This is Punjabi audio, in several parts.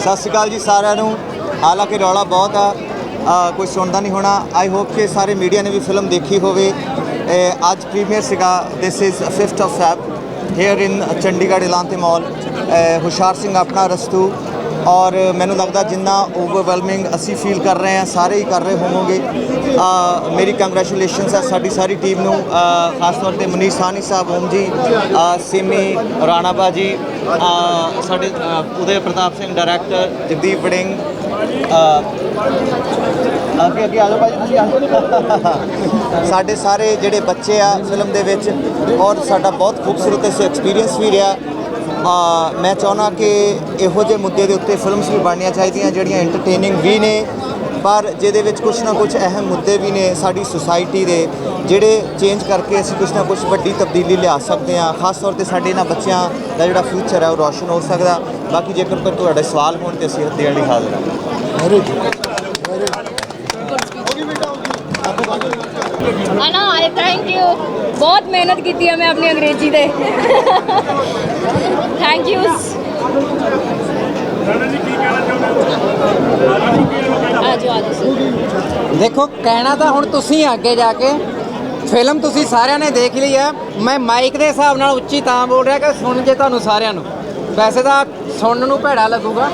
ਸਤਿ ਸ਼੍ਰੀ ਅਕਾਲ ਜੀ ਸਾਰਿਆਂ ਨੂੰ। ਹਾਲਾਂਕਿ ਰੌਲਾ ਬਹੁਤ ਆ ਕੋਈ ਸੁਣਦਾ ਨਹੀਂ ਹੋਣਾ। ਆਈ ਹੋਪ ਕਿ ਸਾਰੇ ਮੀਡੀਆ ਨੇ ਵੀ ਫਿਲਮ ਦੇਖੀ ਹੋਵੇ। ਅੱਜ ਪ੍ਰੀਮੀਅਰ ਸੀਗਾ? This is 5th of Feb here in Chandigarh Elante mall Hushiyar Singh ਆਪਣਾ ਰਸਤੂ। ਔਰ ਮੈਨੂੰ ਲੱਗਦਾ ਜਿੰਨਾ ਓਵਰਵੈਲਮਿੰਗ ਅਸੀਂ ਫੀਲ ਕਰ ਰਹੇ ਹਾਂ ਸਾਰੇ ਹੀ ਕਰ ਰਹੇ ਹੋਵੋਗੇ। ਅ, ਮੇਰੀ ਕੰਗ੍ਰੈਚੁਲੇਸ਼ਨਸ ਹੈ ਸਾਡੀ ਸਾਰੀ ਟੀਮ ਨੂੰ। ਖਾਸ ਤੌਰ ਤੇ ਮਨੀਸ਼ ਸਾਹਨੀ ਸਾਹਿਬ ਓਮ ਜੀ ਅ, ਸਿਮੀ ਰਾਣਾ ਬਾਜੀ ਅ, ਸਾਡੇ ਅ, ਉਦੈ ਪ੍ਰਤਾਪ ਸਿੰਘ ਡਾਇਰੈਕਟਰ ਜਗਦੀਪ ਵੜਿੰਗ ਅੱਗੇ ਅੱਗੇ ਆ ਜਾਓ ਭਾਜੀ ਤੁਸੀਂ ਆ ਸਾਡੇ ਸਾਰੇ ਜਿਹੜੇ ਬੱਚੇ ਆ ਫਿਲਮ ਦੇ ਵਿੱਚ ਔਰ ਸਾਡਾ ਬਹੁਤ ਖੂਬਸੂਰਤ ਇਸ ਐਕਸਪੀਰੀਅੰਸ ਵੀ ਰਿਹਾ। ਮੈਂ ਚਾਹੁੰਦਾ ਕਿ ਇਹੋ ਜਿਹੇ ਮੁੱਦੇ ਦੇ ਉੱਤੇ ਫਿਲਮਸ ਵੀ ਬਣਨੀਆਂ ਚਾਹੀਦੀਆਂ ਜਿਹੜੀਆਂ ਐਂਟਰਟੇਨਿੰਗ ਵੀ ਨੇ, ਪਰ ਜਿਹਦੇ ਵਿੱਚ ਕੁਝ ਨਾ ਕੁਝ ਅਹਿਮ ਮੁੱਦੇ ਵੀ ਨੇ ਸਾਡੀ ਸੁਸਾਇਟੀ ਦੇ, ਜਿਹੜੇ ਚੇਂਜ ਕਰਕੇ ਅਸੀਂ ਕੁਝ ਨਾ ਕੁਝ ਵੱਡੀ ਤਬਦੀਲੀ ਲਿਆ ਸਕਦੇ ਹਾਂ। ਖਾਸ ਤੌਰ ਤੇ ਸਾਡੇ ਇਹਨਾਂ ਬੱਚਿਆਂ ਦਾ ਜਿਹੜਾ ਫਿਊਚਰ ਹੈ ਉਹ ਰੋਸ਼ਨ ਹੋ ਸਕਦਾ। ਬਾਕੀ ਜੇਕਰ ਤੁਹਾਡੇ ਸਵਾਲ ਹੋਣ ਤੇ ਅਸੀਂ ਦੇਣ ਲਈ ਹਾਜ਼ਰ ਹਾਂ। ਅਨਾ ਆਈ ਥੈਂਕ ਯੂ ਬਹੁਤ ਮਿਹਨਤ ਕੀਤੀ ਹੈ ਮੈਂ ਆਪਣੀ ਅੰਗਰੇਜ਼ੀ ਤੇ ਥੈਂਕ ਯੂ ਦੇਖੋ, ਕਹਿਣਾ ਤਾਂ ਹੁਣ ਤੁਸੀਂ ਅੱਗੇ ਜਾ ਕੇ, ਫਿਲਮ ਤੁਸੀਂ ਸਾਰਿਆਂ ਨੇ ਦੇਖ ਲਈ ਹੈ। ਮੈਂ ਮਾਈਕ ਦੇ ਹਿਸਾਬ ਨਾਲ ਉੱਚੀ ਤਾਂ ਬੋਲ ਰਿਹਾ ਕਿ ਸੁਣ ਜੇ ਤੁਹਾਨੂੰ ਸਾਰਿਆਂ ਨੂੰ। ਵੈਸੇ ਤਾਂ ਸੁਣਨ ਨੂੰ ਭੈੜਾ ਲੱਗੂਗਾ।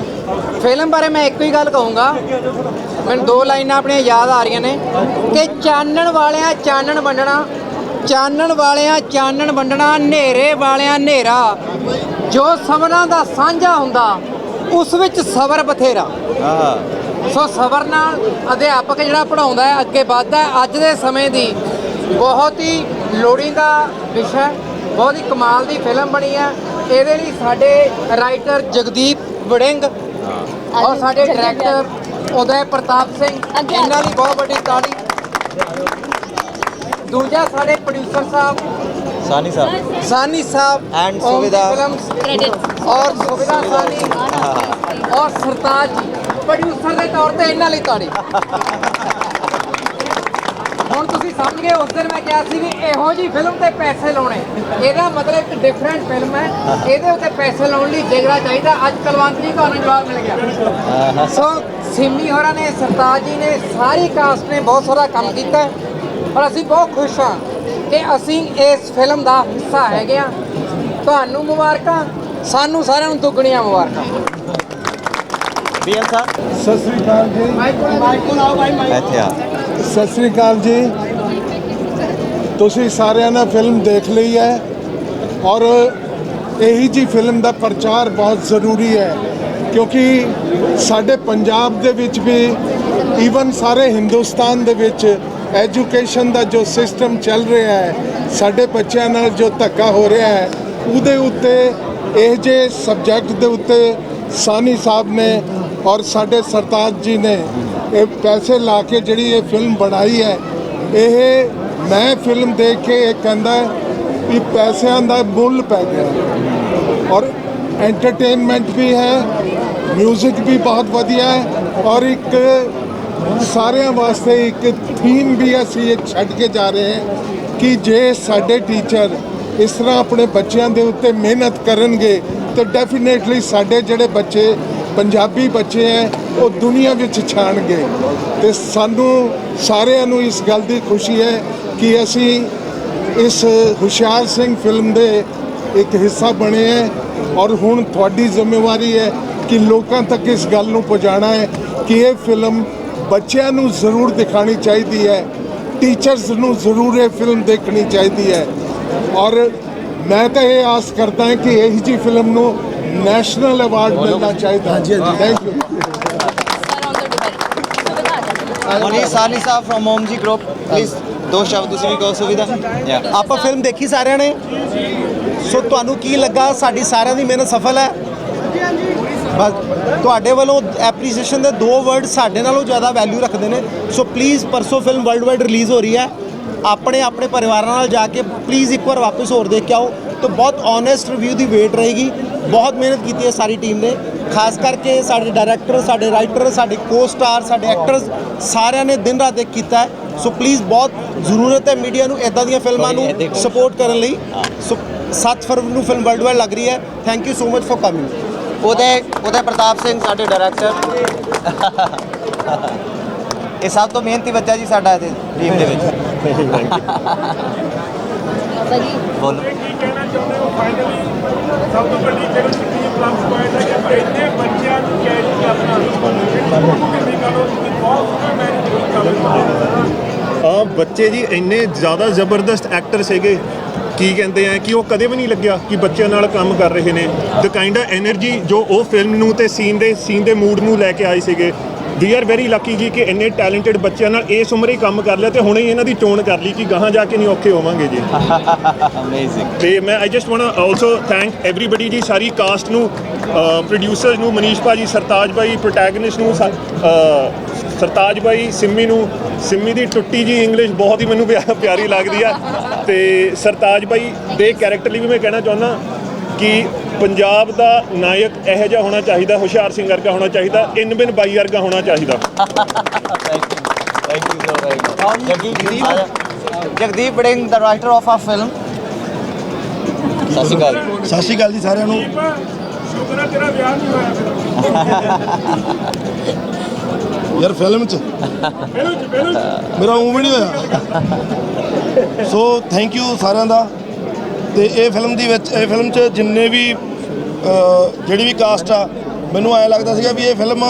ਫਿਲਮ ਬਾਰੇ ਮੈਂ ਇੱਕੋ ਹੀ ਗੱਲ ਕਹੂੰਗਾ। ਮੈਨੂੰ ਦੋ ਲਾਈਨਾਂ ਆਪਣੀਆਂ ਯਾਦ ਆ ਰਹੀਆਂ ਨੇ। ਕਿ ਚਾਨਣ ਵਾਲਿਆਂ ਚਾਨਣ ਵੰਡਣਾ ਚਾਨਣ ਵਾਲਿਆਂ ਚਾਨਣ ਵੰਡਣਾ ਹਨੇਰੇ ਵਾਲਿਆਂ ਹਨੇਰਾ। ਜੋ ਸਭਨਾਂ ਦਾ ਸਾਂਝਾ ਹੁੰਦਾ ਉਸ ਵਿੱਚ ਸਬਰ ਬਥੇਰਾ। ਸੋ ਸਬਰ ਨਾਲ ਅਧਿਆਪਕ ਜਿਹੜਾ ਪੜਾਉਂਦਾ ਹੈ ਅੱਗੇ ਵੱਧਦਾ ਹੈ। ਅੱਜ ਦੇ ਸਮੇਂ ਦੀ ਬਹੁਤ ਹੀ ਲੋੜੀਂਦਾ ਵਿਸ਼ਾ ਹੈ, ਬਹੁਤ ਹੀ ਕਮਾਲ ਦੀ ਫਿਲਮ ਬਣੀ ਹੈ। ਇਹਦੇ ਲਈ ਸਾਡੇ ਰਾਈਟਰ ਜਗਦੀਪ ਵੜਿੰਗ ਔਰ ਸਾਡੇ ਡਾਇਰੈਕਟਰ ਉਦੈ ਪ੍ਰਤਾਪ ਸਿੰਘ। ਇਹਨਾਂ ਦੀ ਬਹੁਤ ਵੱਡੀ ਤਾੜੀ ਦੂਜਾ ਸਾਡੇ ਪ੍ਰੋਡਿਊਸਰ ਸਾਹਿਬ। ਸਾਨੀ ਸਾਹਿਬ। ਸਾਨੀ ਸਾਹਿਬ Om ਸੁਵਿਧਾ। ਔਰ ਸੁਵਿਧਾ ਸਾਨੀ। ਔਰ ਸਰਤਾਜ ਜੀ। ਪ੍ਰੋਡਿਊਸਰ ਦੇ ਤੌਰ ਤੇ ਇਹਨਾਂ ਲਈ ਤਾੜੀ। ਹੁਣ ਤੁਸੀਂ ਸਮਝ ਗਏ ਉਸ ਦਿਨ ਮੈਂ ਕਿਹਾ ਸੀ ਵੀ ਇਹੋ ਜੀ ਫਿਲਮ ਤੇ ਪੈਸੇ ਲਾਉਣੇ। ਇਹਦਾ ਮਤਲਬ ਇੱਕ ਡਿਫਰੈਂਟ ਫਿਲਮ ਹੈ। ਇਹਦੇ ਉੱਤੇ ਪੈਸੇ ਲਾਉਣ ਲਈ ਜਿਗਰਾ ਚਾਹੀਦਾ ਅੱਜ ਕਲਵੰਤ ਜੀ ਤੁਹਾਨੂੰ ਜਵਾਬ ਮਿਲ ਗਿਆ। ਸੋ ਸਿੰਮੀ ਹੋਰਾਂ ਨੇ ਸਰਤਾਜ ਜੀ ਨੇ ਸਾਰੀ ਕਾਸਟ ਨੇ ਬਹੁਤ ਸਾਰਾ ਕੰਮ ਕੀਤਾ ਹੈ। ਔਰ ਅਸੀਂ ਬਹੁਤ ਖੁਸ਼ ਹਾਂ ਕਿ ਅਸੀਂ ਇਸ ਫਿਲਮ ਦਾ ਹਿੱਸਾ ਹੈਗੇ ਆ ਤੁਹਾਨੂੰ ਮੁਬਾਰਕਾਂ ਸਾਨੂੰ ਸਾਰਿਆਂ ਨੂੰ ਦੁੱਗਣੀਆਂ ਮੁਬਾਰਕਾਂ। ਬੀਐਨ ਸਾਹਿਬ? ਸਤਿ ਸ੍ਰੀ ਅਕਾਲ ਜੀ। ਇੱਥੇ ਆ। ਸਤਿ ਸ੍ਰੀ ਅਕਾਲ ਜੀ। ਤੁਸੀਂ ਸਾਰਿਆਂ ਨੇ ਫਿਲਮ ਦੇਖ ਲਈ ਹੈ ਔਰ ਇਹੀ ਜੀ ਫਿਲਮ ਦਾ ਪ੍ਰਚਾਰ ਬਹੁਤ ਜ਼ਰੂਰੀ ਹੈ ਕਿਉਂਕਿ ਸਾਡੇ ਪੰਜਾਬ ਦੇ ਵਿੱਚ ਵੀ ਈਵਨ ਸਾਰੇ ਹਿੰਦੁਸਤਾਨ ਦੇ ਵਿੱਚ ਐਜੂਕੇਸ਼ਨ ਦਾ ਜੋ ਸਿਸਟਮ ਚੱਲ ਰਿਹਾ ਹੈ, ਸਾਡੇ ਬੱਚਿਆਂ ਨਾਲ ਜੋ ਧੱਕਾ ਹੋ ਰਿਹਾ ਹੈ, ਉਹਦੇ ਉੱਤੇ ਇਹ ਜੇ ਸਬਜੈਕਟ ਦੇ ਉੱਤੇ ਸਾਨੀ ਸਾਹਿਬ ਨੇ ਔਰ ਸਾਡੇ ਸਰਤਾਜ ਜੀ ਨੇ ਇਹ ਪੈਸੇ ਲਾ ਕੇ ਜਿਹੜੀ ਇਹ ਫਿਲਮ ਬਣਾਈ ਹੈ, ਇਹ ਮੈਂ ਫਿਲਮ ਦੇਖ ਕੇ ਇਹ ਕਹਿੰਦਾ ਵੀ ਪੈਸਿਆਂ ਦਾ ਮੁੱਲ ਪੈ ਗਿਆ। ਔਰ ਐਂਟਰਟੇਨਮੈਂਟ ਵੀ ਹੈ ਮਿਊਜ਼ਿਕ ਵੀ ਬਹੁਤ ਵਧੀਆ ਹੈ, ਔਰ ਇੱਕ ਸਾਰਿਆਂ ਵਾਸਤੇ ਇੱਕ ਥੀਮ ਵੀ ਅਸੀਂ ਇਹ ਛੱਡ ਕੇ ਜਾ ਰਹੇ ਹਾਂ ਕਿ ਜੇ ਸਾਡੇ ਟੀਚਰ ਇਸ ਤਰ੍ਹਾਂ ਆਪਣੇ ਬੱਚਿਆਂ ਦੇ ਉੱਤੇ ਮਿਹਨਤ ਕਰਨਗੇ, ਤਾਂ ਡੈਫੀਨੇਟਲੀ ਸਾਡੇ ਜਿਹੜੇ ਬੱਚੇ ਪੰਜਾਬੀ ਬੱਚੇ ਹੈ ਉਹ ਦੁਨੀਆ ਵਿੱਚ ਛਾਣਗੇ। ਤੇ ਸਾਨੂੰ ਸਾਰਿਆਂ ਨੂੰ ਇਸ ਗੱਲ ਦੀ ਖੁਸ਼ੀ ਹੈ ਕਿ ਅਸੀਂ ਇਸ ਹੁਸ਼ਿਆਰ ਸਿੰਘ ਫਿਲਮ ਦੇ ਇੱਕ ਹਿੱਸਾ ਬਣੇ ਹੈ ਔਰ ਹੁਣ ਤੁਹਾਡੀ ਜ਼ਿੰਮੇਵਾਰੀ ਹੈ ਕਿ ਲੋਕਾਂ ਤੱਕ ਇਸ ਗੱਲ ਨੂੰ ਪਹੁੰਚਾਉਣਾ ਹੈ ਕਿ ਇਹ ਫਿਲਮ ਬੱਚਿਆਂ ਨੂੰ ਜ਼ਰੂਰ ਦਿਖਾਣੀ ਚਾਹੀਦੀ ਹੈ ਟੀਚਰਸ ਨੂੰ ਜ਼ਰੂਰ ਇਹ ਫਿਲਮ ਦੇਖਣੀ ਚਾਹੀਦੀ ਹੈ ਔਰ ਮੈਂ ਤਾਂ ਇਹ ਆਸ ਕਰਦਾ ਹਾਂ ਕਿ ਇਹੀ ਜੀ ਫਿਲਮ ਨੂੰ ਨੈਸ਼ਨਲ ਅਵਾਰਡ ਮਿਲਣਾ ਚਾਹੀਦਾ ਹਾਂਜੀ ਹਾਂਜੀ thank you. Manish Sahni Sahib from Om Ji group please ਦੋ ਸ਼ਬਦ ਤੁਸੀਂ ਵੀ ਕਹੋ ਸੁਵਿਧਾ ਆਪਾਂ ਫਿਲਮ ਦੇਖੀ ਸਾਰਿਆਂ ਨੇ ਸੋ ਤੁਹਾਨੂੰ ਕੀ ਲੱਗਾ ਸਾਡੀ ਸਾਰਿਆਂ ਦੀ ਮਿਹਨਤ ਸਫਲ ਹੈ ਬਸ ਤੁਹਾਡੇ ਵੱਲੋਂ ਐਪਰੀਸੀਏਸ਼ਨ ਦੇ ਦੋ ਵਰਡ ਸਾਡੇ ਨਾਲੋਂ ਜ਼ਿਆਦਾ ਵੈਲਿਊ ਰੱਖਦੇ ਨੇ ਸੋ ਪਲੀਜ਼ ਪਰਸੋਂ ਫਿਲਮ ਵਰਲਡ ਵਾਈਡ ਰਿਲੀਜ਼ ਹੋ ਰਹੀ ਹੈ ਆਪਣੇ ਆਪਣੇ ਪਰਿਵਾਰਾਂ ਨਾਲ ਜਾ ਕੇ ਪਲੀਜ਼ ਇੱਕ ਵਾਰ ਵਾਪਸ ਹੋਰ ਦੇਖ ਕੇ ਆਓ ਤਾਂ ਬਹੁਤ ਓਨੈਸਟ ਰਿਵਿਊ ਦੀ ਵੇਟ ਰਹੇਗੀ ਬਹੁਤ ਮਿਹਨਤ ਕੀਤੀ ਹੈ ਸਾਰੀ ਟੀਮ ਨੇ। ਖਾਸ ਕਰਕੇ ਸਾਡੇ ਡਾਇਰੈਕਟਰ ਸਾਡੇ ਰਾਈਟਰ ਸਾਡੇ ਕੋ-ਸਟਾਰ ਸਾਡੇ ਐਕਟਰਸ ਸਾਰਿਆਂ ਨੇ ਦਿਨ ਰਾਤ ਇੱਕ ਕੀਤਾ ਹੈ। ਸੋ ਪਲੀਜ਼ ਬਹੁਤ ਜ਼ਰੂਰਤ ਹੈ ਮੀਡੀਆ ਨੂੰ ਇਦਾਂ ਦੀਆਂ ਫਿਲਮਾਂ ਨੂੰ ਸਪੋਰਟ ਕਰਨ ਲਈ। ਸੋ 7 ਫਰਵਰੀ ਨੂੰ ਫਿਲਮ ਵਰਲਡ ਵਾਈਡ ਲੱਗ ਰਹੀ ਹੈ। Thank you so much for coming Uday Uday Pratap Singh ਸਾਡੇ ਡਾਇਰੈਕਟਰ ਇਹ ਸਭ ਤੋਂ ਮਿਹਨਤੀ ਬੱਚਾ ਜੀ ਸਾਡਾ ਇੱਥੇ ਟੀਮ ਦੇ ਵਿੱਚ। ਮਾਤਾ ਜੀ। ਬੋਲੋ। ਕੀ ਕਹਿਣਾ ਚਾਹੁੰਦੇ ਹੋ? ਫਾਈਨਲੀ ਸਭ ਤੋਂ ਵੱਡੀ ਜਿਹੜੀ ਸਿੱਖੀ ਪਲੱਸ ਪੁਆਇੰਟ ਹੈ ਕਿ ਇੰਨੇ ਬੱਚਿਆਂ ਨੂੰ ਕੈਰੀ ਕਰਨਾ। ਆ ਬੱਚੇ ਜੀ ਇੰਨੇ ਜ਼ਿਆਦਾ ਜ਼ਬਰਦਸਤ ਐਕਟਰ ਸੀਗੇ। ਕੀ ਕਹਿੰਦੇ ਆ ਕਿ ਉਹ ਕਦੇ ਵੀ ਨਹੀਂ ਲੱਗਿਆ ਕਿ ਬੱਚਿਆਂ ਨਾਲ ਕੰਮ ਕਰ ਰਹੇ ਨੇ। ਦ ਕਾਈਂਡ ਆਫ એનર્ਜੀ ਜੋ ਉਹ ਫਿਲਮ ਨੂੰ ਤੇ ਸੀਨ ਦੇ ਸੀਨ ਦੇ ਮੂਡ ਨੂੰ ਲੈ ਕੇ ਆਏ ਸੀਗੇ। ਵੀ ਆਰ ਵੈਰੀ ਲੱਕੀ ਜੀ ਕਿ ਇੰਨੇ ਟੈਲੈਂਟਡ ਬੱਚਿਆਂ ਨਾਲ ਇਸ ਉਮਰੇ ਹੀ ਕੰਮ ਕਰ ਲਿਆ ਤੇ ਹੁਣੇ ਹੀ ਇਹਨਾਂ ਦੀ ਚੋਣ ਕਰ ਲਈ ਕਿ ਗਾਹਾਂ ਜਾ ਕੇ ਨਹੀਂ ਔਖੇ ਹੋਵਾਂਗੇ ਜੀ। ਅਮੇਜ਼ਿੰਗ ਤੇ ਮੈਂ I just want also thank everybody ਜੀ ਸਾਰੀ ਕਾਸਟ ਨੂੰ ਪ੍ਰੋਡਿਊਸਰਸ ਨੂੰ ਮਨੀਸ਼ ਭਾਜੀ ਸਰਤਾਜ ਭਾਈ ਪ੍ਰੋਟੈਗਨਿਸਟ ਨੂੰ ਸਰਤਾਜ ਭਾਈ ਸਿੰਮੀ ਨੂੰ ਸਿੰਮੀ ਦੀ ਟੁੱਟੀ ਜੀ ਇੰਗਲਿਸ਼ ਬਹੁਤ ਹੀ ਮੈਨੂੰ ਪਿਆ- ਪਿਆਰੀ ਲੱਗਦੀ ਆ। ਤੇ ਸਰਤਾਜ ਭਾਈ ਦੇ ਕੈਰੈਕਟਰ ਲਈ ਵੀ ਮੈਂ ਕਹਿਣਾ ਚਾਹੁੰਦਾ ਕਿ ਪੰਜਾਬ ਦਾ ਨਾਇਕ ਇਹੋ ਜਿਹਾ ਹੋਣਾ ਚਾਹੀਦਾ ਹੁਸ਼ਿਆਰ ਸਿੰਘ ਵਰਗਾ ਹੋਣਾ ਚਾਹੀਦਾ ਇਨ ਬਿਨ ਬਾਈ ਵਰਗਾ ਹੋਣਾ ਚਾਹੀਦਾ। Thank you so very much Jagdeep Jagdeep Baring the writer of ਆ ਫਿਲਮ ਸਤਿ ਸ਼੍ਰੀ ਅਕਾਲ। ਸਤਿ ਸ਼੍ਰੀ ਅਕਾਲ ਜੀ ਸਾਰਿਆਂ ਨੂੰ। ਸ਼ੁਕਰ ਹੈ ਤੇਰਾ ਵਿਆਹ ਨਹੀਂ ਹੋਇਆ ਯਾਰ ਫਿਲਮ 'ਚ। ਮੇਰਾ ਉਂ ਵੀ ਨਹੀਂ ਹੋਇਆ। ਸੋ ਥੈਂਕ ਯੂ ਸਾਰਿਆਂ ਦਾ। ਤੇ ਇਹ ਫਿਲਮ ਦੀ ਵਿੱਚ ਇਹ ਫਿਲਮ 'ਚ ਜਿੰਨੇ ਵੀ ਜਿਹੜੀ ਵੀ ਕਾਸਟ ਆ ਮੈਨੂੰ ਐਂ ਲੱਗਦਾ ਸੀਗਾ ਵੀ ਇਹ ਫਿਲਮ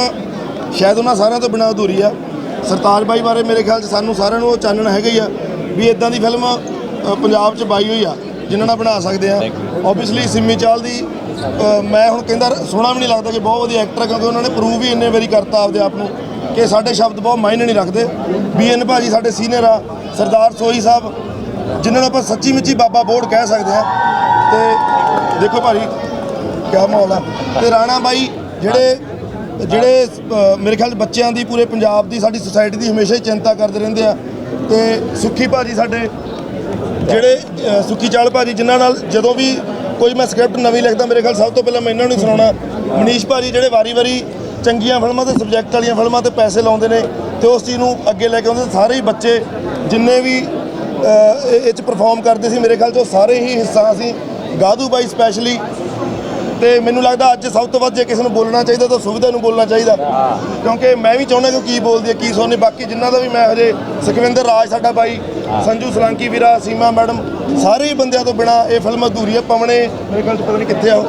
ਸ਼ਾਇਦ ਉਹਨਾਂ ਸਾਰਿਆਂ ਤੋਂ ਬਿਨਾਂ ਅਧੂਰੀ ਆ। ਸਰਤਾਜ ਬਾਈ ਬਾਰੇ ਮੇਰੇ ਖਿਆਲ 'ਚ ਸਾਨੂੰ ਸਾਰਿਆਂ ਨੂੰ ਉਹ ਚਾਨਣ ਹੈਗਾ ਹੀ ਆ ਵੀ ਇਦਾਂ ਦੀ ਫਿਲਮ ਪੰਜਾਬ 'ਚ ਬਾਈ ਹੋਈ ਆ ਜਿਨ੍ਹਾਂ ਨਾਲ ਬਣਾ ਸਕਦੇ ਆ। ਆਬਵੀਅਸਲੀ ਸਿੰਮੀ ਚਾਲ ਦੀ ਮੈਂ ਹੁਣ ਕਹਿੰਦਾ ਸੋਹਣਾ ਵੀ ਨਹੀਂ ਲੱਗਦਾ ਕਿ ਬਹੁਤ ਵਧੀਆ ਐਕਟਰ ਕਿਉਂਕਿ ਉਹਨਾਂ ਨੇ ਪ੍ਰੂਵ ਵੀ ਇੰਨੇ ਵਾਰੀ ਕਰਤਾ ਆਪਦੇ ਆਪ ਨੂੰ ਕਿ ਸਾਡੇ ਸ਼ਬਦ ਬਹੁਤ ਮਾਇਨੇ ਨਹੀਂ ਰੱਖਦੇ। ਬੀਐਨ ਭਾਜੀ ਸਾਡੇ ਸੀਨੀਅਰ ਆ ਸਰਦਾਰ ਸੋਈ ਸਾਹਿਬ ਜਿਨ੍ਹਾਂ ਨੂੰ ਆਪਾਂ ਸੱਚੀ ਮੁੱਚੀ ਬਾਬਾ ਬੋੜ ਕਹਿ ਸਕਦੇ ਆ ਤੇ ਦੇਖੋ ਭਾਜੀ, ਕਿਆ ਮਾਹੌਲ ਆ। ਤੇ ਰਾਣਾ ਬਾਈ ਜਿਹੜੇ ਜਿਹੜੇ ਮੇਰੇ ਖਿਆਲ ਬੱਚਿਆਂ ਦੀ ਪੂਰੇ ਪੰਜਾਬ ਦੀ, ਸਾਡੀ ਸੁਸਾਇਟੀ ਦੀ ਹਮੇਸ਼ਾ ਹੀ ਚਿੰਤਾ ਕਰਦੇ ਰਹਿੰਦੇ ਆ। ਤੇ ਸੁੱਖੀ ਭਾਜੀ ਸਾਡੇ, ਜਿਹੜੇ ਸੁੱਖੀ ਚਾਲ ਭਾਜੀ, ਜਿਨ੍ਹਾਂ ਨਾਲ ਜਦੋਂ ਵੀ ਕੋਈ ਮੈਂ ਸਕ੍ਰਿਪਟ ਨਵੀਂ ਲਿਖਦਾ, ਮੇਰੇ ਖਿਆਲ ਸਭ ਤੋਂ ਪਹਿਲਾਂ ਮੈਂ ਇਹਨਾਂ ਨੂੰ ਸੁਣਾਉਣਾ। ਮਨੀਸ਼ ਭਾਜੀ ਜਿਹੜੇ ਵਾਰੀ-ਵਾਰੀ ਚੰਗੀਆਂ ਫਿਲਮਾਂ ਤੇ ਸਬਜੈਕਟ ਵਾਲੀਆਂ ਫਿਲਮਾਂ ਤੇ ਪੈਸੇ ਲਾਉਂਦੇ ਨੇ, ਤੇ ਉਸ ਚੀਜ਼ ਨੂੰ ਅੱਗੇ ਲੈ ਕੇ ਆਉਂਦੇ ਸਾਰੇ ਹੀ ਬੱਚੇ, ਜਿੰਨੇ ਵੀ ਇਹ 'ਚ ਪਰਫਾਰਮ ਕਰਦੇ ਸੀ। ਮੇਰੇ ਖਿਆਲ 'ਚੋਂ ਸਾਰੇ ਹੀ ਹਿੱਸਾ ਸੀ। ਗਾਧੂ ਬਾਈ ਸਪੈਸ਼ਲੀ ਤੇ ਮੈਨੂੰ ਲੱਗਦਾ ਅੱਜ ਸਭ ਤੋਂ ਵੱਧ ਜੇ ਕਿਸੇ ਨੂੰ ਬੋਲਣਾ ਚਾਹੀਦਾ ਤਾਂ ਸੁਵਿਧਾ ਨੂੰ ਬੋਲਣਾ ਚਾਹੀਦਾ। ਕਿਉਂਕਿ ਮੈਂ ਵੀ ਚਾਹੁੰਦਾ ਕਿ ਕੀ ਬੋਲਦੀ ਹੈ, ਕੀ ਸੋਨੇ ਬਾਕੀ ਜਿੰਨਾ ਦਾ ਵੀ ਮੈਂ ਹਜੇ ਸੁਖਵਿੰਦਰ ਰਾਜ, ਸਾਡਾ ਬਾਈ, ਸੰਜੂ ਸਲਾਂਕੀ ਵੀਰਾ, ਸੀਮਾ ਮੈਡਮ, ਸਾਰੇ ਬੰਦਿਆਂ ਤੋਂ ਬਿਨਾ ਇਹ ਫਿਲਮ ਅਧੂਰੀ ਹੈ। ਪਵਨੇ, ਮੇਰੇ ਖਿਆਲ ਚ ਪਤਾ ਨਹੀਂ ਕਿੱਥੇ ਆ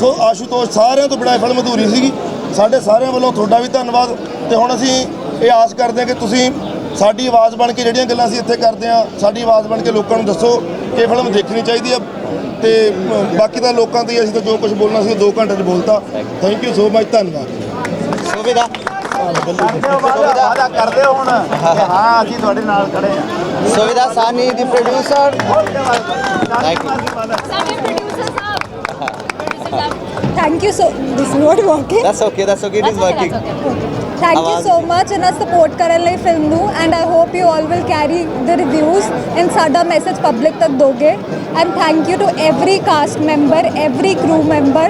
ਸੋ ਆਸ਼ੂਤੋਸ਼ ਸਾਰਿਆਂ ਤੋਂ ਬਿਨਾ ਇਹ ਫਿਲਮ ਅਧੂਰੀ ਸੀਗੀ। ਸਾਡੇ ਸਾਰਿਆਂ ਵੱਲੋਂ ਤੁਹਾਡਾ ਵੀ ਧੰਨਵਾਦ। ਤੇ ਹੁਣ ਅਸੀਂ ਇਹ ਆਸ ਕਰਦੇ ਹਾਂ ਕਿ ਤੁਸੀਂ ਸਾਡੀ ਆਵਾਜ਼ ਬਣ ਕੇ ਜਿਹੜੀਆਂ ਗੱਲਾਂ ਅਸੀਂ ਇੱਥੇ ਕਰਦੇ ਹਾਂ ਸਾਡੀ ਆਵਾਜ਼ ਬਣ ਕੇ ਲੋਕਾਂ ਨੂੰ ਦੱਸੋ ਕਿ ਫਿਲਮ ਦੇਖਣੀ ਚਾਹੀਦੀ ਆ। ਤੇ ਬਾਕੀ ਤਾਂ ਲੋਕਾਂ ਤੇ ਹੀ ਅਸੀਂ ਤਾਂ ਜੋ ਕੁਝ ਬੋਲਣਾ ਸੀ ਉਹ 2 ਘੰਟੇ 'ਚ ਬੋਲਤਾ। ਥੈਂਕ ਯੂ ਸੋ ਮਚ ਧੰਨਵਾਦ। ਸੁਵਿਧਾ। ਵਾਦਾ ਕਰਦੇ ਹੋ ਹੁਣ। ਹਾਂ ਅਸੀਂ ਤੁਹਾਡੇ ਨਾਲ ਖੜੇ ਆ ਸੁਵਿਧਾ ਸਾਨੀ ਦੀ ਪ੍ਰੋਡਿਊਸਰ ਥੈਂਕ ਯੂ ਸਾਡੇ ਪ੍ਰੋਡਿਊਸਰ ਸਾਹਿਬ। ਪ੍ਰੋਡਿਊਸਰ ਸਾਹਿਬ। Thank you so. This is not working. That's okay that's okay it is working Thank you ਆਵਾਜ਼ so much ਇਹਨਾਂ support ਕਰਨ ਲਈ ਫਿਲਮ ਨੂੰ and I hope you all will carry the reviews and ਸਾਡਾ ਮੈਸੇਜ ਪਬਲਿਕ ਤੱਕ ਦੋਗੇ and thank you to every cast member, every crew member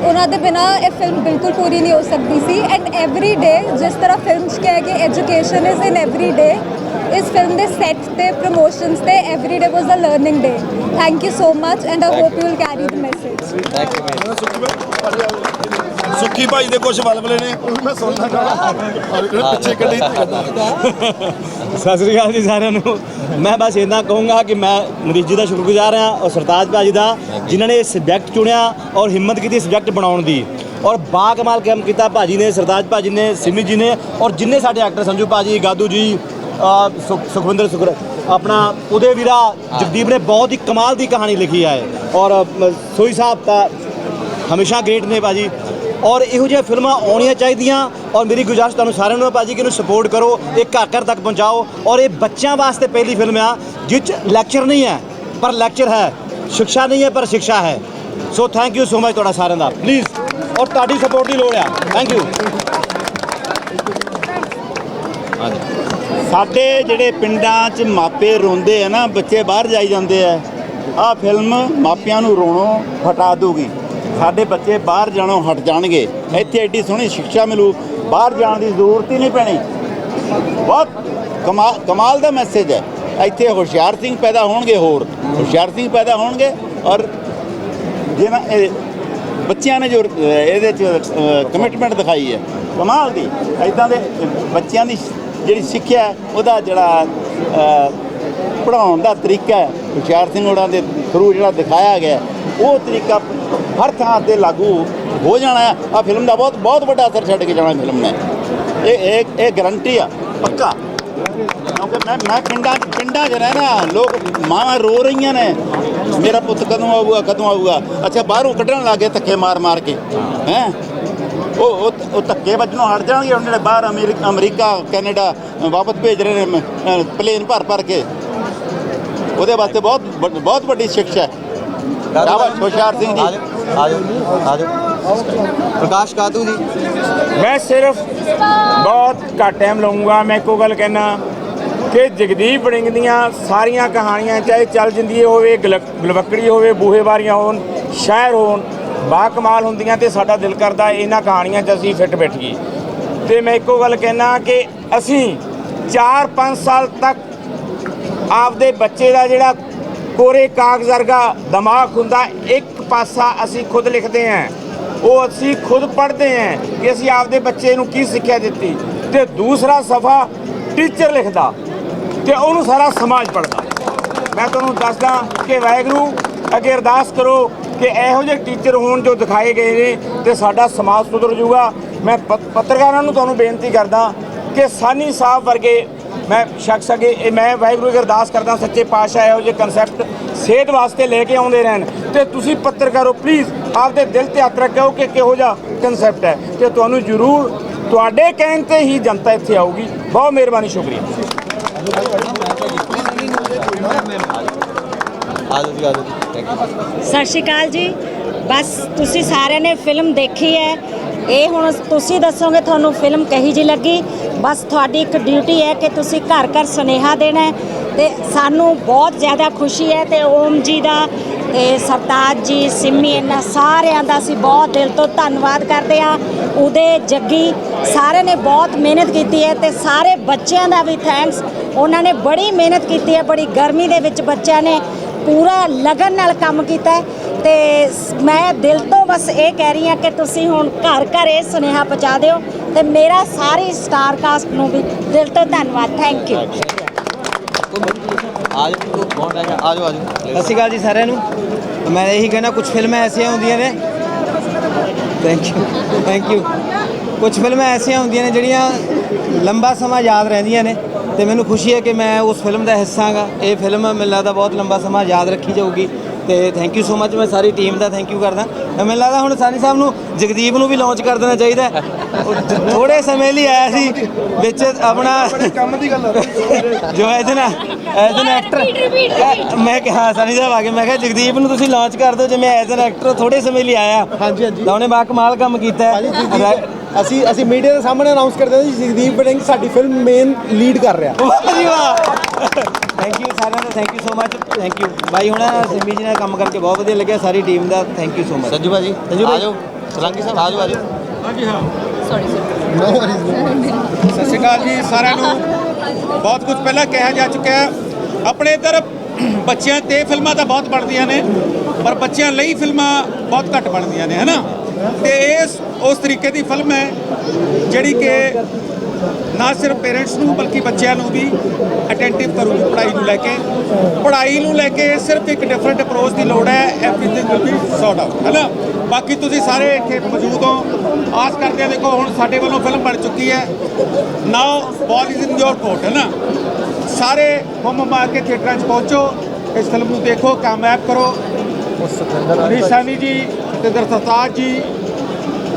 ਉਹਨਾਂ ਦੇ ਬਿਨਾ ਇਹ ਫਿਲਮ ਬਿਲਕੁਲ ਪੂਰੀ ਨਹੀਂ ਹੋ ਸਕਦੀ ਸੀ and every day ਜਿਸ ਤਰ੍ਹਾਂ ਫਿਲਮ 'ਚ ਕਿਹਾ ਕਿ education is in every day ਇਸ ਫਿਲਮ ਦੇ ਸੈੱਟ ਤੇ ਪ੍ਰੋਮੋਸ਼ਨਸ ਤੇ every day was a learning day. Thank you so much and I hope you will carry the message. Thank you Sukhi ਭਾਈ ਦੇ ਕੁਝ ਬਲਬਲੇ ਨੇ ਉਹ ਮੈਂ ਸੁਣਨਾ ਚਾਹੁੰਦਾ ਪਿੱਛੇ ਕੱਢੀ ਸਤਿ ਸ੍ਰੀ ਅਕਾਲ ਜੀ ਸਾਰਿਆਂ ਨੂੰ। ਮੈਂ ਬਸ ਇੰਨਾ ਕਹੂੰਗਾ ਕਿ ਮੈਂ ਮਰੀਜ਼ ਜੀ ਦਾ ਸ਼ੁਕਰਗੁਜ਼ਾਰ ਹਾਂ ਔਰ ਸਰਤਾਜ ਭਾਜੀ ਦਾ ਜਿਨ੍ਹਾਂ ਨੇ ਇਹ ਸਬਜੈਕਟ ਚੁਣਿਆ ਔਰ ਹਿੰਮਤ ਕੀਤੀ ਸਬਜੈਕਟ ਬਣਾਉਣ ਦੀ। ਔਰ ਬਾ ਕਮਾਲ ਕੰਮ ਕੀਤਾ ਭਾਜੀ ਨੇ ਸਰਤਾਜ ਭਾਜੀ ਨੇ ਸਿਮੀ ਜੀ ਨੇ ਔਰ ਜਿੰਨੇ ਸਾਡੇ ਐਕਟਰ ਸੰਜੂ ਭਾਜੀ ਗਾਦੂ ਜੀ ਸੁਖਵਿੰਦਰ ਸੁਖਰ ਆਪਣਾ ਉਦੇ ਵੀਰਾ ਜਗਦੀਪ ਨੇ ਬਹੁਤ ਹੀ ਕਮਾਲ ਦੀ ਕਹਾਣੀ ਲਿਖੀ ਹੈ ਔਰ ਸੋਈ ਸਾਹਿਬ ਤਾਂ ਹਮੇਸ਼ਾ ਗ੍ਰੇਟ ਨੇ ਭਾਜੀ। ਔਰ ਇਹੋ ਜਿਹੀਆਂ ਫਿਲਮਾਂ ਆਉਣੀਆਂ ਚਾਹੀਦੀਆਂ। ਔਰ ਮੇਰੀ ਗੁਜ਼ਾਰਿਸ਼ ਤੁਹਾਨੂੰ ਸਾਰਿਆਂ ਨੂੰ ਹੈ, ਭਾਜੀ, ਕਿ ਇਹਨੂੰ ਸਪੋਰਟ ਕਰੋ, ਇਹ ਘਰ ਘਰ ਤੱਕ ਪਹੁੰਚਾਓ। ਔਰ ਇਹ ਬੱਚਿਆਂ ਵਾਸਤੇ ਪਹਿਲੀ ਫਿਲਮ ਆ ਜਿਸ 'ਚ ਲੈਕਚਰ ਨਹੀਂ ਹੈ, ਪਰ ਲੈਕਚਰ ਹੈ। ਸਿੱਖਿਆ ਨਹੀਂ ਹੈ, ਪਰ ਸਿੱਖਿਆ ਹੈ। So thank you so much ਤੁਹਾਡਾ ਸਾਰਿਆਂ ਦਾ। ਪਲੀਜ਼ ਔਰ ਤੁਹਾਡੀ ਸਪੋਰਟ ਦੀ ਲੋੜ ਆ। ਥੈਂਕ ਯੂ ਸਾਡੇ ਜਿਹੜੇ ਪਿੰਡਾਂ 'ਚ ਮਾਪੇ ਰੋਂਦੇ ਆ ਨਾ, ਬੱਚੇ ਬਾਹਰ ਜਾਈ ਜਾਂਦੇ ਆ, ਆਹ ਫਿਲਮ ਮਾਪਿਆਂ ਨੂੰ ਰੋਣੋਂ ਹਟਾ ਦੂਗੀ ਸਾਡੇ ਬੱਚੇ ਬਾਹਰ ਜਾਣੋਂ ਹਟ ਜਾਣਗੇ। ਇੱਥੇ ਐਡੀ ਸੋਹਣੀ ਸਿੱਖਿਆ ਮਿਲੂ। ਬਾਹਰ ਜਾਣ ਦੀ ਜ਼ਰੂਰਤ ਹੀ ਨਹੀਂ ਪੈਣੀ। ਬਹੁਤ ਕਮਾਲ ਕਮਾਲ ਦਾ ਮੈਸੇਜ ਹੈ। ਇੱਥੇ ਹੁਸ਼ਿਆਰ ਸਿੰਘ ਪੈਦਾ ਹੋਣਗੇ ਹੋਰ। ਹੁਸ਼ਿਆਰ ਸਿੰਘ ਪੈਦਾ ਹੋਣਗੇ ਔਰ ਜਿਹਨਾਂ ਇਹ ਬੱਚਿਆਂ ਨੇ ਜੋ ਇਹਦੇ ਚ ਕਮਿਟਮੈਂਟ ਦਿਖਾਈ ਹੈ। ਕਮਾਲ ਦੀ। ਐਦਾਂ ਦੇ ਬੱਚਿਆਂ ਦੀ ਜਿਹੜੀ ਸਿੱਖਿਆ ਉਹਦਾ ਜਿਹੜਾ ਅ, ਪੜ੍ਹਾਉਣ ਦਾ ਤਰੀਕਾ ਹੈ ਹੁਸ਼ਿਆਰ ਸਿੰਘ ਹੋਰਾਂ ਦੇ ਥਰੂ ਜਿਹੜਾ ਦਿਖਾਇਆ ਗਿਆ ਉਹ ਤਰੀਕਾ ਹਰ ਥਾਂ ਤੇ ਲਾਗੂ ਹੋ ਜਾਣਾ ਹੈ। ਆ ਫਿਲਮ ਦਾ ਬਹੁਤ ਬਹੁਤ ਵੱਡਾ ਅਸਰ ਛੱਡ ਕੇ ਜਾਣਾ ਫਿਲਮ ਨੇ। ਇਹ ਇਹ ਇਹ ਗਰੰਟੀ ਆ। ਪੱਕਾ। ਕਿਉਂਕਿ ਮੈਂ ਮੈਂ ਪਿੰਡਾਂ ਪਿੰਡਾਂ 'ਚ ਰਹਿਣਾ ਲੋਕ ਮਾਵਾਂ ਰੋ ਰਹੀਆਂ ਨੇ। ਮੇਰਾ ਪੁੱਤ ਕਦੋਂ ਆਊਗਾ ਕਦੋਂ ਆਊਗਾ? ਅੱਛਾ, ਬਾਹਰੋਂ ਕੱਢਣ ਲੱਗੇ ਧੱਕੇ ਮਾਰ ਮਾਰ ਕੇ। ਹੈ? ਉਹ ਉਹ ਉਹ ਧੱਕੇ ਵੱਜਣੋਂ ਹਟ ਜਾਣਗੇ ਹੁਣ ਜਿਹੜੇ ਬਾਹਰ ਅਮਰੀਕਾ ਅਮਰੀਕਾ, ਕੈਨੇਡਾ ਵਾਪਸ ਭੇਜ ਰਹੇ ਨੇ ਪਲੇਨ ਭਰ ਭਰ ਕੇ। ਉਹਦੇ ਵਾਸਤੇ ਬਹੁਤ ਵੱਡ- ਬਹੁਤ ਵੱਡੀ ਸਿੱਖਿਆ ਹੈ। ਸ਼ਾਬਾਸ਼। ਹੁਸ਼ਿਆਰ ਸਿੰਘ ਜੀ। ਪ੍ਰਕਾਸ਼ ਕਾਤੂ ਜੀ। ਮੈਂ ਸਿਰਫ ਬਹੁਤ ਘੱਟ ਟਾਈਮ ਲਵਾਂਗਾ ਮੈਂ ਇੱਕੋ ਗੱਲ ਕਹਿਣਾ ਕਿ ਜਗਦੀਪ ਵੜਿੰਗ ਦੀਆਂ ਸਾਰੀਆਂ ਕਹਾਣੀਆਂ ਚਾਹੇ ਚੱਲ ਜਿੰਦੀਏ ਹੋਵੇ ਗਲਵੱਕੜੀ ਹੋਵੇ ਬੂਹੇ ਬਾਰੀਆਂ ਹੋਣ ਸ਼ਾਇਰ ਹੋਣ ਬਾ ਕਮਾਲ ਹੁੰਦੀਆਂ ਤੇ ਸਾਡਾ ਦਿਲ ਕਰਦਾ ਇਹਨਾਂ ਕਹਾਣੀਆਂ 'ਚ ਅਸੀਂ ਫਿੱਟ ਬੈਠੀਏ। ਤੇ ਮੈਂ ਇੱਕੋ ਗੱਲ ਕਹਿਣਾ ਕਿ ਅਸੀਂ 4-5 ਸਾਲ ਤੱਕ ਆਪਦੇ ਬੱਚੇ ਦਾ ਜਿਹੜਾ ਕੋਰੇ ਕਾਗਜ਼ ਵਰਗਾ ਦਿਮਾਗ ਹੁੰਦਾ, ਇੱਕ ਪਾਸਾ ਅਸੀਂ ਖੁਦ ਲਿਖਦੇ ਹਾਂ। ਉਹ ਅਸੀਂ ਖੁਦ ਪੜ੍ਹਦੇ ਹਾਂ ਕਿ ਅਸੀਂ ਆਪਦੇ ਬੱਚੇ ਨੂੰ ਕੀ ਸਿੱਖਿਆ ਦਿੱਤੀ। ਤੇ ਦੂਸਰਾ ਸਫਾ ਟੀਚਰ ਲਿਖਦਾ ਤੇ ਉਹਨੂੰ ਸਾਰਾ ਸਮਾਜ ਪੜ੍ਹਦਾ। ਮੈਂ ਤੁਹਾਨੂੰ ਦੱਸਦਾ ਕਿ ਵਾਹਿਗੁਰੂ, ਅੱਗੇ ਅਰਦਾਸ ਕਰੋ ਕਿ ਇਹੋ ਜਿਹੇ ਟੀਚਰ ਹੋਣ ਜੋ ਦਿਖਾਏ ਗਏ ਨੇ ਤੇ ਸਾਡਾ ਸਮਾਜ ਸੁਧਰ ਜਾਊਗਾ। ਮੈਂ ਪ- ਪੱਤਰਕਾਰਾਂ ਨੂੰ ਤੁਹਾਨੂੰ ਬੇਨਤੀ ਕਰਦਾ ਕਿ ਸਾਨੀ ਸਾਹਿਬ ਵਰਗੇ ਮੈਂ ਸ਼ਖਸ ਅਗੇ ਇਹ ਮੈਂ ਵਾਹਿਗੁਰੂ ਅੱਗੇ ਅਰਦਾਸ ਕਰਦਾ ਸੱਚੇ ਪਾਤਸ਼ਾਹ ਇਹੋ ਜਿਹੇ ਕਨਸੈਪਟ ਸਿਹਤ ਵਾਸਤੇ ਲੈ ਕੇ ਆਉਂਦੇ ਰਹਿਣ। ਤੇ ਤੁਸੀਂ ਪੱਤਰਕਾਰੋ ਪਲੀਜ਼ ਆਪਦੇ ਦਿਲ ਤੇ ਹੱਥ ਰੱਖੋ ਕਿ ਕਿਹੋ ਜਿਹਾ ਕਨਸੈਪਟ ਹੈ। ਤੇ ਤੁਹਾਨੂੰ ਜ਼ਰੂਰ ਤੁਹਾਡੇ ਕਹਿਣ ਤੇ ਹੀ ਜਨਤਾ ਇੱਥੇ ਆਊਗੀ। ਬਹੁਤ ਮਿਹਰਬਾਨੀ ਸ਼ੁਕਰੀਆ। ਸਤਿ ਸ਼੍ਰੀ ਅਕਾਲ ਜੀ। ਬਸ ਤੁਸੀਂ ਸਾਰਿਆਂ ਨੇ ਫਿਲਮ ਦੇਖੀ ਹੈ। ਇਹ ਹੁਣ ਤੁਸੀਂ ਦੱਸੋਗੇ, ਤੁਹਾਨੂੰ ਫਿਲਮ ਕਹੀ ਜੀ ਲੱਗੀ। ਬਸ ਤੁਹਾਡੀ ਇੱਕ ਡਿਊਟੀ ਹੈ ਕਿ ਤੁਸੀਂ ਘਰ ਘਰ ਸੁਨੇਹਾ ਦੇਣਾ ਹੈ ਤੇ ਸਾਨੂੰ ਬਹੁਤ ਜ਼ਿਆਦਾ ਖੁਸ਼ੀ ਹੈ ਤੇ ਓਮ ਜੀ ਦਾ, ਤੇ ਸਰਤਾਜ ਜੀ, ਸਿੰਮੀ, ਇਹਨਾਂ ਸਾਰਿਆਂ ਦਾ ਅਸੀਂ ਬਹੁਤ ਦਿਲ ਤੋਂ ਧੰਨਵਾਦ ਕਰਦੇ ਹਾਂ। ਉਹਦੇ ਜੱਗੀ ਸਾਰਿਆਂ ਨੇ ਬਹੁਤ ਮਿਹਨਤ ਕੀਤੀ ਹੈ ਤੇ ਸਾਰੇ ਬੱਚਿਆਂ ਦਾ ਵੀ ਥੈਂਕਸ ਉਹਨਾਂ ਨੇ ਬੜੀ ਮਿਹਨਤ ਕੀਤੀ ਹੈ, ਬੜੀ ਗਰਮੀ ਦੇ ਵਿੱਚ ਬੱਚਿਆਂ ਨੇ ਪੂਰਾ ਲਗਨ ਨਾਲ ਕੰਮ ਕੀਤਾ ਹੈ। ਤੇ ਮੈਂ ਦਿਲ ਤੋਂ ਬਸ ਇਹ ਕਹਿ ਰਹੀ ਹਾਂ ਕਿ ਤੁਸੀਂ ਹੁਣ ਘਰ ਘਰ ਇਹ ਸੁਨੇਹਾ ਪਹੁੰਚਾ ਦਿਓ ਤੇ ਮੇਰਾ ਸਾਰੀ ਸਟਾਰ ਕਾਸਟ ਨੂੰ ਵੀ ਦਿਲ ਤੋਂ ਧੰਨਵਾਦ ਥੈਂਕ ਯੂ ਆ ਜਾਓ ਤੂੰ ਆ ਜਾਓ ਆ ਜਾਓ ਸਤਿ ਸ਼੍ਰੀ ਅਕਾਲ ਜੀ ਸਾਰਿਆਂ ਨੂੰ। ਮੈਂ ਇਹੀ ਕਹਿਣਾ ਕੁਝ ਫਿਲਮਾਂ ਐਸੀਆਂ ਹੁੰਦੀਆਂ ਨੇ। ਥੈਂਕ ਯੂ ਥੈਂਕ ਯੂ ਕੁਝ ਫਿਲਮਾਂ ਐਸੀਆਂ ਹੁੰਦੀਆਂ ਨੇ ਜਿਹੜੀਆਂ ਲੰਬਾ ਸਮਾਂ ਯਾਦ ਰਹਿੰਦੀਆਂ ਨੇ ਤੇ ਮੈਨੂੰ ਖੁਸ਼ੀ ਹੈ ਕਿ ਮੈਂ ਉਸ ਫਿਲਮ ਦਾ ਹਿੱਸਾ ਹਾਂਗਾ। ਇਹ ਫਿਲਮ ਮੈਨੂੰ ਲੱਗਦਾ ਬਹੁਤ ਲੰਬਾ ਸਮਾਂ ਯਾਦ ਰੱਖੀ ਜਾਊਗੀ। ਤੇ ਥੈਂਕ ਯੂ ਸੋ ਮੱਚ ਮੈਂ ਸਾਰੀ ਟੀਮ ਦਾ ਥੈਂਕ ਯੂ ਕਰਦਾ। ਮੈਨੂੰ ਲੱਗਦਾ ਹੁਣ ਸਾਨੀ ਸਾਹਿਬ ਨੂੰ ਜਗਦੀਪ ਨੂੰ ਵੀ ਲਾਂਚ ਕਰ ਦੇਣਾ ਚਾਹੀਦਾ ਹੈ। ਉਹ ਥੋੜੇ ਸਮੇਂ ਲਈ ਆਇਆ ਸੀ ਵਿੱਚ ਆਪਣਾ ਕੰਮ ਦੀ ਗੱਲ ਜੋ ਐਜ਼ ਨਾ ਐਜ਼ ਐਨ ਐਕਟਰ ਮੈਂ ਕਿਹਾ ਸਾਨੀ ਸਾਹਿਬ ਆ ਕੇ ਮੈਂ ਕਿਹਾ ਜਗਦੀਪ ਨੂੰ ਤੁਸੀਂ ਲਾਂਚ ਕਰ ਦਿਓ ਜਿਵੇਂ ਐਜ਼ ਐਨ ਐਕਟਰ ਥੋੜੇ ਸਮੇਂ ਲਈ ਆਇਆ। ਹਾਂਜੀ ਹਾਂਜੀ। ਤਾਂ ਉਹਨੇ ਬਾ ਕਮਾਲ ਕੰਮ ਕੀਤਾ ਹੈ। ਜਗਦੀਪ- ਅਸੀਂ ਅਸੀਂ ਮੀਡੀਆ ਦੇ ਸਾਹਮਣੇ ਅਨਾਉਂਸ ਕਰਦੇ ਹਾਂ ਜੀ ਜਗਦੀਪ ਵੜਿੰਗ ਸਾਡੀ ਫਿਲਮ ਮੇਨ ਲੀਡ ਕਰ ਰਿਹਾ। ਵਾਹ ਜੀ ਵਾਹ। ਥੈਂਕ ਯੂ ਸਾਰਿਆਂ ਦਾ thank you so much thank you ਬਾਈ ਹੁਣ ਸਿੰਮੀ ਜੀ ਨਾਲ ਕੰਮ ਕਰਕੇ ਬਹੁਤ ਵਧੀਆ ਲੱਗਿਆ ਸਾਰੀ team the thank you so much Sanju ਭਾਜੀ ਸੰਜੂ ਆ ਭਾਜੀ। ਜਾਓ ਸਲਾਂਗੀ ਸਾਹਿਬ ਆ ਜਾਓ ਆ ਜਾਓ ਸਤਿ ਸ਼੍ਰੀ ਅਕਾਲ ਜੀ ਸਾਰਿਆਂ ਨੂੰ। ਬਹੁਤ ਕੁਝ ਪਹਿਲਾਂ ਕਿਹਾ ਜਾ ਚੁੱਕਾ ਹੈ। ਆਪਣੇ ਇੱਧਰ ਬੱਚਿਆਂ ਤੇ ਫਿਲਮਾਂ ਤਾਂ ਬਹੁਤ ਬਣਦੀਆਂ ਨੇ ਪਰ ਬੱਚਿਆਂ ਲਈ ਫਿਲਮਾਂ ਬਹੁਤ ਘੱਟ ਬਣਦੀਆਂ ਨੇ ਹਨਾ? ਤੇ ਇਸ ਉਸ ਤਰੀਕੇ ਦੀ ਫਿਲਮ ਹੈ ਜਿਹੜੀ ਕਿ ਨਾ ਸਿਰਫ ਪੇਰੈਂਟਸ ਨੂੰ ਬਲਕਿ ਬੱਚਿਆਂ ਨੂੰ ਵੀ ਅਟੈਂਟਿਵ ਕਰੂਗੀ ਪੜ੍ਹਾਈ ਨੂੰ ਲੈ ਕੇ। ਪੜ੍ਹਾਈ ਨੂੰ ਲੈ ਕੇ ਸਿਰਫ ਇੱਕ ਡਿਫਰੈਂਟ ਅਪਰੋਚ ਦੀ ਲੋੜ ਹੈ everything will be sort out ਹੈਨਾ ਬਾਕੀ ਤੁਸੀਂ ਸਾਰੇ ਇੱਥੇ ਮੌਜੂਦ ਹੋ। ਆਸ ਕਰਦੇ ਆ ਦੇਖੋ ਹੁਣ ਸਾਡੇ ਵੱਲੋਂ ਫਿਲਮ ਬਣ ਚੁੱਕੀ ਹੈ। ਨਾਓ ਬਾਲ ਇਜ਼ ਇਨ ਯੋਰ ਕੋਰਟ ਹੈ ਨਾ? ਸਾਰੇ ਹੁਮ ਮਾਰ ਕੇ ਥੀਏਟਰਾਂ 'ਚ ਪਹੁੰਚੋ। ਇਸ ਫਿਲਮ ਨੂੰ ਦੇਖੋ ਕਾਮਯਾਬ ਕਰੋ। ਨਿਸ਼ਾਨੀ ਜੀ ਸਤਿੰਦਰ ਸਰਤਾਜ ਜੀ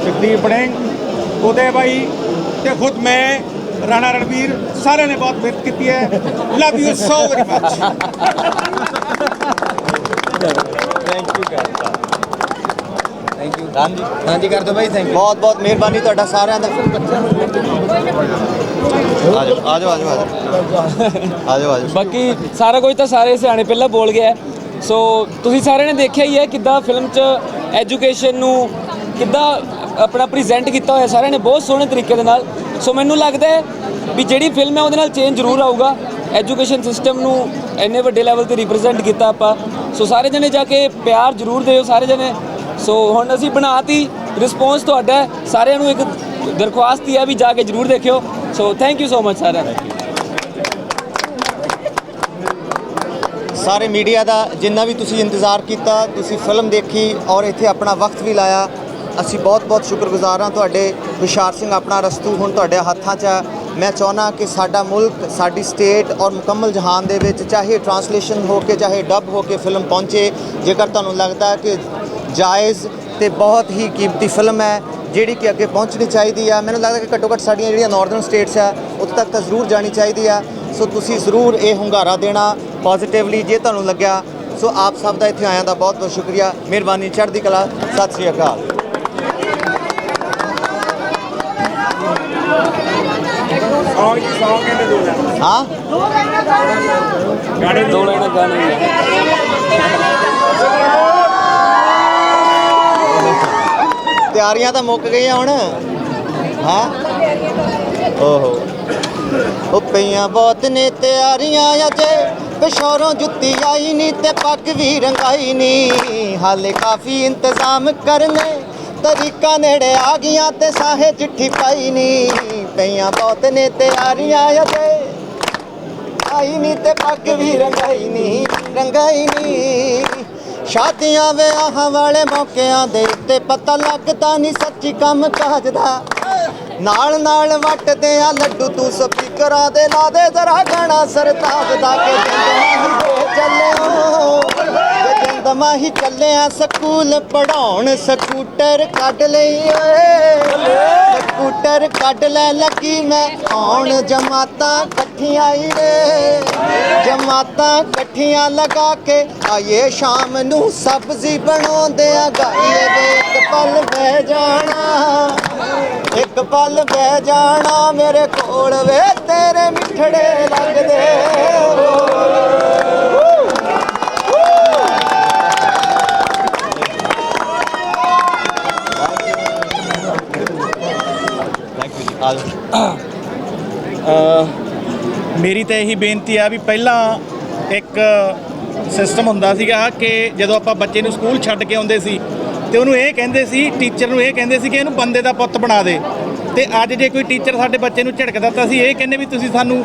ਜਗਦੀਪ ਬੜਿੰਗ ਉਦੈ ਬਾਈ ਤੇ ਖੁਦ ਮੈਂ ਰਾਣਾ ਰਣਵੀਰ ਸਾਰਿਆਂ ਨੇ ਬਹੁਤ ਮਿਹਨਤ ਕੀਤੀ ਹੈ। Love you so very much thank you Ram ji ਹਾਂਜੀ ਕਰ ਦਿਓ ਬਾਈ ਥੈਂਕ ਯੂ ਬਹੁਤ ਬਹੁਤ ਮਿਹਰਬਾਨੀ ਤੁਹਾਡਾ ਸਾਰਿਆਂ ਦਾ। ਆ ਜਾਓ ਆ ਜਾਓ ਆ ਜਾਓ ਆ ਜਾਓ ਆ ਜਾਓ ਆ ਜਾਓ ਬਾਕੀ ਸਾਰਾ ਕੁਝ ਤਾਂ ਸਾਰੇ ਸਿਆਣੇ ਪਹਿਲਾਂ ਬੋਲ ਗਿਆ। ਸੋ ਤੁਸੀਂ ਸਾਰਿਆਂ ਨੇ ਦੇਖਿਆ ਹੀ ਹੈ ਕਿੱਦਾਂ ਫਿਲਮ 'ਚ ਐਜੂਕੇਸ਼ਨ ਨੂੰ ਕਿੱਦਾਂ ਆਪਣਾ ਪ੍ਰੈਜ਼ੈਂਟ ਕੀਤਾ ਹੋਇਆ ਸਾਰਿਆਂ ਨੇ, ਬਹੁਤ ਸੋਹਣੇ ਤਰੀਕੇ ਦੇ ਨਾਲ। ਸੋ ਮੈਨੂੰ ਲੱਗਦਾ ਹੈ ਵੀ ਜਿਹੜੀ ਫਿਲਮ ਹੈ ਉਹਦੇ ਨਾਲ ਚੇਂਜ ਜ਼ਰੂਰ ਆਊਗਾ। ਐਜੂਕੇਸ਼ਨ ਸਿਸਟਮ ਨੂੰ ਇੰਨੇ ਵੱਡੇ ਲੈਵਲ ਤੇ ਰਿਪਰੈਜ਼ੈਂਟ ਕੀਤਾ ਆਪਾਂ। ਸੋ ਸਾਰੇ ਜਣੇ ਜਾ ਕੇ ਪਿਆਰ ਜ਼ਰੂਰ ਦਿਓ ਸਾਰੇ ਜਣੇ। ਸੋ ਹੁਣ ਅਸੀਂ ਬਣਾਤੀ ਰਿਸਪੌਂਸ ਤੁਹਾਡਾ ਸਾਰਿਆਂ ਨੂੰ ਇੱਕ ਦਰਖਾਸਤ ਹੀ ਹੈ ਵੀ ਜਾ ਕੇ ਜਰੂਰ ਦੇਖਿਓ। So thank you so much ਸਾਰਿਆਂ ਦਾ ਸਾਰੇ ਮੀਡੀਆ ਦਾ ਜਿੰਨਾ ਵੀ ਤੁਸੀਂ ਇੰਤਜ਼ਾਰ ਕੀਤਾ, ਤੁਸੀਂ ਫਿਲਮ ਦੇਖੀ ਔਰ ਇੱਥੇ ਆਪਣਾ ਵਕਤ ਵੀ ਲਾਇਆ ਅਸੀਂ ਬਹੁਤ-ਬਹੁਤ ਸ਼ੁਕਰਗੁਜ਼ਾਰ ਹਾਂ ਤੁਹਾਡੇ ਹੁਸ਼ਿਆਰ ਸਿੰਘ ਆਪਣਾ ਰਸਤੂ ਹੁਣ ਤੁਹਾਡੇ ਹੱਥਾਂ 'ਚ ਹੈ ਮੈਂ ਚਾਹੁੰਦਾ ਕਿ ਸਾਡਾ ਮੁਲਕ, ਸਾਡੀ ਸਟੇਟ ਔਰ ਮੁਕੰਮਲ ਜਹਾਨ ਦੇ ਵਿੱਚ ਚਾਹੇ ਟਰਾਂਸਲੇਸ਼ਨ ਹੋ ਕੇ, ਚਾਹੇ ਡਬ ਹੋ ਕੇ ਫਿਲਮ ਪਹੁੰਚੇ, ਜੇਕਰ ਤੁਹਾਨੂੰ ਲੱਗਦਾ ਕਿ ਜਾਇਜ਼ ਤੇ ਬਹੁਤ ਹੀ ਕੀਮਤੀ ਫਿਲਮ ਹੈ, ਜਿਹੜੀ ਕਿ ਅੱਗੇ ਪਹੁੰਚਣੀ ਚਾਹੀਦੀ ਆ। ਮੈਨੂੰ ਲੱਗਦਾ ਕਿ ਘੱਟੋ ਘੱਟ ਸਾਡੀਆਂ ਜਿਹੜੀਆਂ ਨਾਰਥਰਨ ਸਟੇਟਸ ਆ, ਉੱਥੇ ਤੱਕ ਤਾਂ ਜ਼ਰੂਰ ਜਾਣੀ ਚਾਹੀਦੀ ਆ। ਸੋ ਤੁਸੀਂ ਜ਼ਰੂਰ ਇਹ ਹੁੰਗਾਰਾ ਦੇਣਾ ਪੋਜ਼ਿਟਿਵਲੀ ਜੇ ਤੁਹਾਨੂੰ ਲੱਗਿਆ। ਸੋ ਆਪ ਸਭ ਦਾ ਇੱਥੇ ਆਇਆਂ ਦਾ ਬਹੁਤ ਬਹੁਤ ਸ਼ੁਕਰੀਆ। ਮਿਹਰਬਾਨੀ ਚੜ੍ਹਦੀ ਕਲਾ। ਸਤਿ ਸ੍ਰੀ ਅਕਾਲ। ਸੌਂਗ ਜੀ ਸੌਂਗ ਕਹਿੰਦੇ ਦੋ ਲੈਣਾ। ਹਾਂ? ਗਾਣੇ ਦੋ ਲਾਈਨਾਂ ਗਾਣੇ ਦੀ ਹੈ। ਤਿਆਰੀਆਂ ਤਾਂ ਮੁੱਕ ਗਈਆਂ ਹੁਣ। ਹਾਂ? ਓਹੋ। ਉਹ ਪਈਆਂ ਬਹੁਤ ਨੇ ਤਿਆਰੀਆਂ ਅਜੇ। ਪਿਸ਼ੋਰੋਂ ਜੁੱਤੀ ਆਈ ਨਹੀਂ ਤੇ ਪੱਗ ਵੀ ਰੰਗਾਈ ਨਹੀਂ ਹਾਲੇ ਕਾਫੀ ਇੰਤਜ਼ਾਮ ਕਰਨੇ। ਤਰੀਕਾ ਨੇੜੇ ਆ ਗਈਆਂ ਤੇ ਸਾਹੇ ਚਿੱਠੀ ਪਾਈ ਨੀ। ਪਈਆਂ ਬਹੁਤ ਨੇ ਤਿਆਰੀਆਂ ਅਜੇ। ਆਈ ਨਹੀਂ ਤੇ ਪੱਗ ਵੀ ਰੰਗਾਈ ਨਹੀਂ ਰੰਗਾਈ ਨਹੀਂ ਸ਼ਾਦੀਆਂ ਵਿਆਹਾਂ ਵਾਲੇ ਮੌਕਿਆਂ ਦੇ ਉੱਤੇ ਪਤਾ ਲੱਗਦਾ ਨਹੀਂ ਸੱਚੀ ਕੰਮ ਕਾਜ ਦਾ। ਨਾਲ ਨਾਲ ਵੱਟਦੇ ਆ ਲੱਡੂ ਤੂੰ ਸਪੀਕਰਾਂ ਦੇ ਲਾ ਦੇ, ਜ਼ਰਾ ਗਾਣਾ ਸਰਤਾਜ ਦਾ ਕਿ ਜਿੰਦ ਮਾਹੀ ਚੱਲਿਓ। ਕਿ ਜਿੰਦ ਚੱਲਿਆ ਸਕੂਲ ਪੜਾਉਣ ਸਕੂਟਰ ਕੱਢ ਲਈ ਓਏ। ਸਕੂਟਰ ਕੱਢ ਲੈ ਲੱਗੀ ਮੈਂ ਆਉਣ, ਜਮਾਤਾਂ ਇਕੱਠੀਆਂ ਹੀ ਰੇ ਜਮਾਤਾਂ ਇਕੱਠੀਆਂ ਲਗਾ ਕੇ ਆਏ ਸ਼ਾਮ ਨੂੰ ਸਬਜ਼ੀ ਬਣਾਉਂਦੇ ਆ ਗਾਈਏ ਵੇ, ਇੱਕ ਪਲ ਬਹਿ ਜਾਣਾ। ਇੱਕ ਪਲ ਬਹਿ ਜਾਣਾ ਮੇਰੇ ਕੋਲ ਵੇ, ਤੇਰੇ ਮਿੱਠੜੇ ਲੱਗਦੇ। ਮੇਰੀ ਤਾਂ ਇਹੀ ਬੇਨਤੀ ਆ ਵੀ ਪਹਿਲਾਂ ਇੱਕ ਸਿਸਟਮ ਹੁੰਦਾ ਸੀਗਾ ਕਿ ਜਦੋਂ ਆਪਾਂ ਬੱਚੇ ਨੂੰ ਸਕੂਲ ਛੱਡ ਕੇ ਆਉਂਦੇ ਸੀ ਤੇ ਉਹਨੂੰ ਇਹ ਕਹਿੰਦੇ ਸੀ ਟੀਚਰ ਨੂੰ ਇਹ ਕਹਿੰਦੇ ਸੀ ਕਿ ਇਹਨੂੰ ਬੰਦੇ ਦਾ ਪੁੱਤ ਬਣਾ ਦੇ। ਤੇ ਅੱਜ ਜੇ ਕੋਈ ਟੀਚਰ ਸਾਡੇ ਬੱਚੇ ਨੂੰ ਝਿੜਕਦਾ ਤਾਂ ਅਸੀਂ ਇਹ ਕਹਿੰਦੇ ਵੀ ਤੁਸੀਂ ਸਾਨੂੰ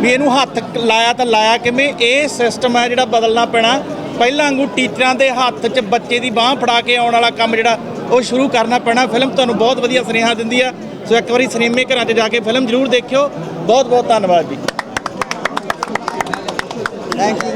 ਵੀ ਇਹਨੂੰ ਹੱਥ ਲਾਇਆ ਤਾਂ ਲਾਇਆ ਕਿਵੇਂ? ਇਹ ਸਿਸਟਮ ਹੈ ਜਿਹੜਾ ਬਦਲਣਾ ਪੈਣਾ। ਪਹਿਲਾਂ ਵਾਂਗੂ ਟੀਚਰਾਂ ਦੇ ਹੱਥ 'ਚ ਬੱਚੇ ਦੀ ਬਾਹ ਫੜਾ ਕੇ ਆਉਣ ਵਾਲਾ ਕੰਮ ਜਿਹੜਾ ਉਹ ਸ਼ੁਰੂ ਕਰਨਾ ਪੈਣਾ। ਫਿਲਮ ਤੁਹਾਨੂੰ ਬਹੁਤ ਵਧੀਆ ਸੁਨੇਹਾ ਦਿੰਦੀ ਆ। ਸੋ ਇੱਕ ਵਾਰੀ ਸਿਨੇਮੇ ਘਰਾਂ 'ਚ ਜਾ ਕੇ ਫਿਲਮ ਜ਼ਰੂਰ ਦੇਖਿਓ। ਬਹੁਤ ਬਹੁਤ ਧੰਨਵਾਦ ਜੀ। Thank you